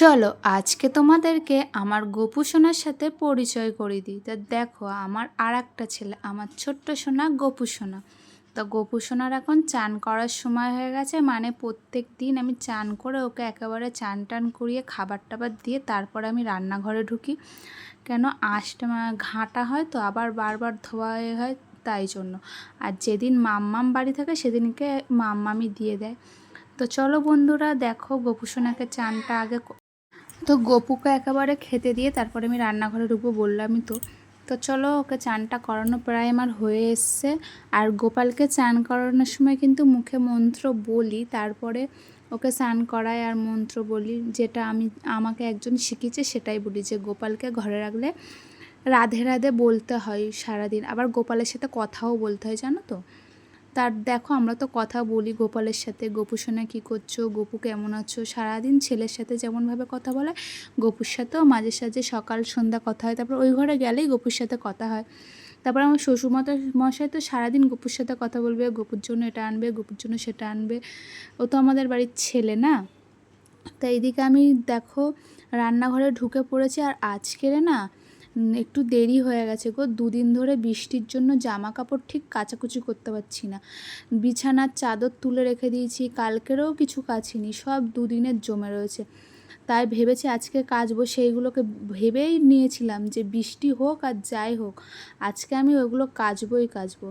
চলো, আজকে তোমাদেরকে আমার গোপু সোনার সাথে পরিচয় করে দিই। তা দেখো, আমার আর একটা ছেলে, আমার ছোট্ট সোনা গোপু সোনা। তো গোপু সোনার এখন চান করার সময় হয়ে গেছে মানে প্রত্যেক দিন আমি চান করে ওকে একেবারে চান টান করিয়ে খাবার টাবার দিয়ে তারপরে আমি রান্নাঘরে ঢুকি। কেন আঁশটা ঘাঁটা হয় তো, আবার বারবার ধোয়া হয় তাই জন্য। আর যেদিন মাম্মাম বাড়ি থাকে, সেদিনকে মাম্মামি দিয়ে দেয়। তো চলো বন্ধুরা, দেখো গোপুসোনাকে চানটা আগে তো গোপুকে একেবারে খেতে দিয়ে তারপরে আমি রান্নাঘরে ঢুকবো বললামই তো। তো চলো ওকে চানটা করানো প্রায় আমার হয়ে এসছে। আর গোপালকে চান করানোর সময় কিন্তু মুখে মন্ত্র বলি, তারপরে ওকে স্নান করাই আর মন্ত্র বলি, যেটা আমি, আমাকে একজন শিখিয়েছে, সেটাই বলি যে গোপালকে ঘরে রাখলে রাধে রাধে বলতে হয় সারাদিন। আবার গোপালের সাথে কথাও বলতে হয়, জানো তো? তার দেখো, আমরা তো কথা বলি গোপালের সাথে। গোপু সোনা কী করছ? গোপু কেমন আছো? সারাদিন ছেলের সাথে যেমনভাবে কথা বলে গোপুর সাথেও মাঝে সাঝে সকাল, সন্ধ্যা কথা হয়। তারপর ওই ঘরে গেলেই গোপুর সাথে কথা হয়। তারপর আমার শ্বশুর মতো মশাই তো সারাদিন গোপুর সাথে কথা বলবে, গোপুর জন্য এটা আনবে, গোপুর জন্য সেটা আনবে। ও তো আমাদের বাড়ির ছেলে না? তো এইদিকে আমি দেখো, রান্নাঘরে ঢুকে পড়েছি আর আজকের না একটু দেরি হয়ে গেছে গো। দুদিন ধরে বৃষ্টির জন্য জামা কাপড় ঠিক কাচাকুচি করতে পারছি না। বিছানার চাদর তুলে রেখে দিয়েছি, কালকেরও কিছু কাচিনি সব দুদিনের জমে রয়েছে। তাই ভেবেছি আজকে কাচবো, সেইগুলোকে ভেবেই নিয়েছিলাম যে বৃষ্টি হোক আর যাই হোক, আজকে আমি ওইগুলো কাচবোই কাচবো।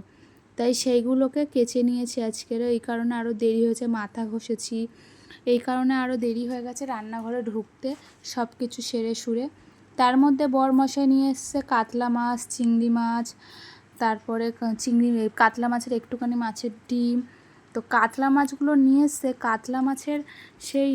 তাই সেইগুলোকে কেচে নিয়েছি আজকের, এই কারণে আরও দেরি হয়েছে, মাথা ঘষেছি। এই কারণে আরও দেরি হয়ে গেছে রান্নাঘরে ঢুকতে সব কিছু সেরে সুরে। তার মধ্যে বরমশাই নিয়ে এসছে, কাতলা মাছ, চিংড়ি মাছ, তারপরে চিংড়ি কাতলা মাছের একটুখানি মাছের ডিম। তো কাতলা মাছগুলো নিয়ে এসছে, কাতলা মাছের সেই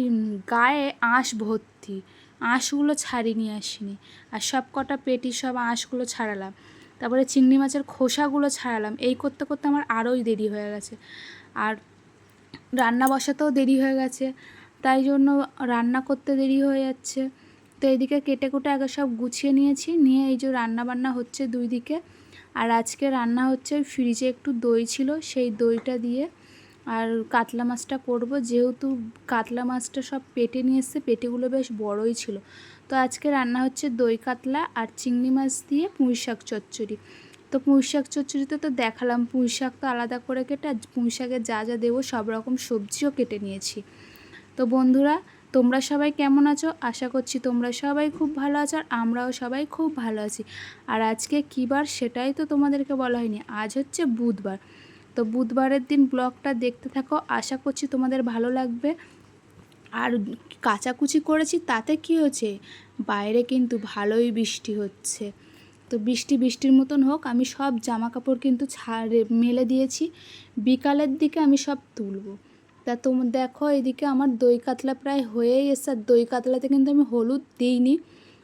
গায়ে আঁশ ভর্তি। আঁশগুলো ছাড়িয়ে নিয়ে আসিনি। আর সব কটা পেটি সব আঁশগুলো ছাড়ালাম। তারপরে চিংড়ি মাছের খোসাগুলো ছাড়ালাম। এই করতে করতে আমার আরোই দেরি হয়ে গেছে। আর রান্না বসাতেও দেরি হয়ে গেছে। তাই জন্য রান্না করতে দেরি হয়ে যাচ্ছে। তো এদিকে কেটে কুটে আগে সব গুছিয়ে নিয়েছি। নিয়ে এই যে রান্না বান্না হচ্ছে দুই দিকে আর আজকে রান্না হচ্ছে ফ্রিজে একটু দই ছিল, সেই দইটা দিয়ে আর কাতলা মাছটা করব। যেহেতু কাতলা মাছটা সব পেটে নিয়ে এসছে, পেটেগুলো বেশ বড়ই ছিল। তো আজকে রান্না হচ্ছে দই কাতলা আর চিংড়ি মাছ দিয়ে পুঁই শাক চচ্চড়ি। তো পুঁই শাক চচ্চড়িতে তো দেখালাম, পুঁই শাক তো আলাদা করে কেটে আর পুঁই শাকে যা যা দেবো সব রকম সবজিও কেটে নিয়েছি। তো বন্ধুরা তোমরা সবাই কেমন আছো? আশা করছি তোমরা সবাই খুব ভালো আছো আর আমরাও সবাই খুব ভালো আছি। আর আজকে কী বার সেটাই তো তোমাদেরকে বলা হয়নি। আজ হচ্ছে বুধবার। তো বুধবারের দিন ব্লগটা দেখতে থাকো। আশা করছি তোমাদের ভালো লাগবে। আর কাচাকুচি করেছি, তাতে কি হয়েছে বাইরে কিন্তু ভালোই বৃষ্টি হচ্ছে। তো বৃষ্টি বৃষ্টির মতন হোক, আমি সব জামা কাপড় কিন্তু ছাড়ে, মেলে দিয়েছি। বিকালের দিকে আমি সব তুলবো। তা তোমরা দেখো এদিকে আমার দই কাতলা প্রায় হয়েই এসছে। আর দই কাতলাতে কিন্তু আমি হলুদ দিইনি।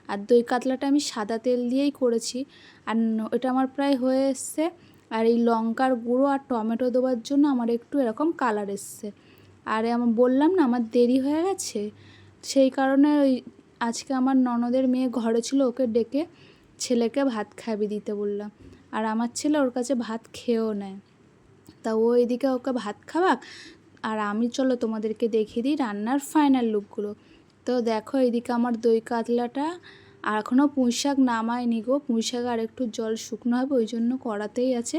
আর দই কাতলাটা আমি সাদা তেল দিয়েই করেছি। আর এটা আমার প্রায় হয়ে এসছে। আর এই লঙ্কার গুঁড়ো আর টমেটো দেওয়ার জন্য আমার একটু এরকম কালার এসছে। আর আমার বললাম না আমার দেরি হয়ে গেছে? সেই কারণে ওই আজকে আমার ননদের মেয়ে ঘরে ছিল ওকে ডেকে ছেলেকে ভাত খাবি দিতে বললাম। আর আমার ছেলে ওর কাছে ভাত খেয়েও নেয়। তা ও এদিকে ওকে ভাত খাওয়াক আর আমি চলো তোমাদেরকে দেখিয়ে দিই রান্নার ফাইনাল লুকগুলো তো দেখো এদিকে আমার দই কাতলাটা আর এখনও পুঁই শাক নামায়নি গো। পুঁই শাক আর একটু জল শুকনো হবে, ওই জন্য কড়াতেই আছে।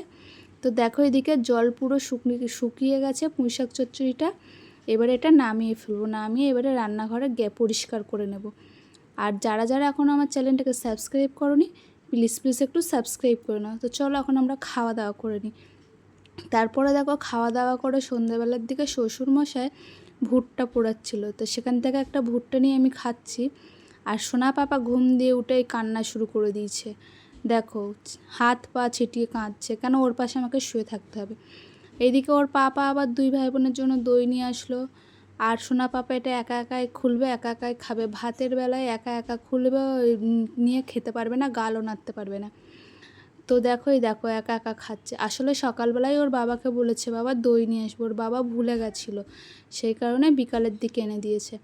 তো দেখো এদিকে জল পুরো শুকনি, শুকিয়ে গেছে পুঁই শাক চচ্চড়িটা। এবারে এটা নামিয়ে ফেলব, নামিয়ে এবারে রান্নাঘরে গে পরিষ্কার করে নেব। আর যারা যারা এখন আমার চ্যানেলটাকে সাবস্ক্রাইব করনি প্লিজ প্লিজ একটু সাবস্ক্রাইব করে নাও। তো চলো এখন আমরা খাওয়া দাওয়া করে নিই। তারপরে দেখো খাওয়া দাওয়া করে সন্ধ্যাবেলার দিকে শ্বশুরমশাই ভুট্টা পোড়াচ্ছিল। তো সেখান থেকে একটা ভুট্টা নিয়ে আমি খাচ্ছি আর সোনা পাপা ঘুম দিয়ে উঠেই কান্না শুরু করে দিয়েছে। দেখো, হাত পা ছিটিয়ে কাঁদছে, কেন ওর পাশে আমাকে শুয়ে থাকতে হবে? এইদিকে ওর পাপা আবার দুই ভাই বোনের জন্য দই নিয়ে আসলো। আর সোনা পাপা এটা একা একাই খুলবে, একা একাই খাবে। ভাতের বেলায় একা একা খুলবে নিয়ে খেতে পারবে না, গালও নাড়তে পারবে না। তো দেখো এই দেখো, একা একা খাচ্ছে। আসলে সকালবেলায় ওর বাবাকে বলেছে, বাবা, দই নিয়ে আসব। ওর বাবা ভুলে গেছিল। সেই কারণে বিকালের দিকে এনে দিয়েছে।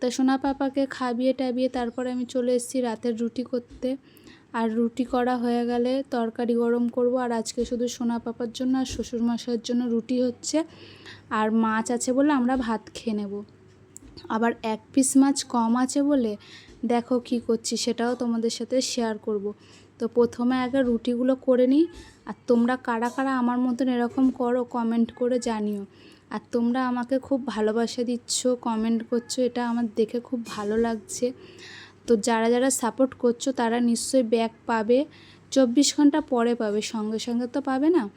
তা সোনা পাপাকে খাবিয়ে টাবিয়ে তারপরে আমি চলে এসেছি রাতের রুটি করতে। আর রুটি করা হয়ে গেলে তরকারি গরম করব। আর আজকে শুধু সোনা পাপার জন্য আর শ্বশুরমশাইয়ের জন্য রুটি হচ্ছে। আর মাছ আছে বলে আমরা ভাত খেয়ে নেব। আবার এক পিস মাছ কম আছে বলে দেখো কি করছি, সেটাও তোমাদের সাথে শেয়ার করব। তো প্রথমে আগে রুটিগুলো করে নিই। আর তোমরা কারা কারা আমার মতন এরকম করো কমেন্ট করে জানিও। আর তোমরা আমাকে খুব ভালোবাসা দিচ্ছ কমেন্ট করছ, এটা আমার দেখে খুব ভালো লাগছে। তো যারা যারা সাপোর্ট করছ, তারা নিশ্চয়ই ব্যাগ পাবে। চব্বিশ ঘণ্টা পরে পাবে, সঙ্গে সঙ্গে তো পাবে না।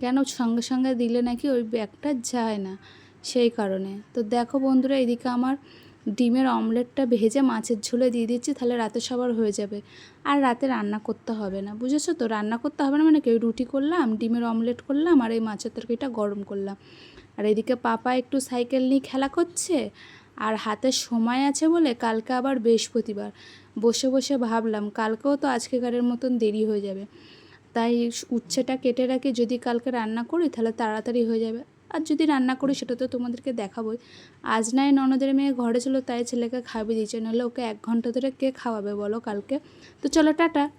কেন সঙ্গে সঙ্গে দিলে নাকি ওই ব্যাগটা যায় না। সেই কারণে। তো দেখো বন্ধুরা, এদিকে আমার ডিমের অমলেটটা ভেজে মাছের ঝোলে দিয়ে দিচ্ছি, তাহলে রাতে সবার হয়ে যাবে। আর রাতে রান্না করতে হবে না, বুঝেছ তো? রান্না করতে হবে না মানে কেউ রুটি করলাম, ডিমের অমলেট করলাম, আর এই মাছের তরকারিটা গরম করলাম। আর এদিকে পাপা একটু সাইকেল নিয়ে খেলা করছে, আর হাতে সময় আছে বলে কালকে আবার বৃহস্পতিবার। বসে বসে ভাবলাম, কালকেও তো আজকেকারের মতন দেরি হয়ে যাবে। তাই উচ্ছেটা কেটে রাখি যদি কালকে রান্না করি, তাহলে তাড়াতাড়ি হয়ে যাবে। আর যদি রান্না করি সেটা তো তোমাদেরকে দেখাবোই। আজ নাই ননদের মেয়ে ঘরে ছিল, তাই ছেলেকে খাবি দিয়েছে। নাহলে ওকে এক ঘণ্টা ধরে কে খাওয়াবে বলো কালকে? তো চলো, টাটা।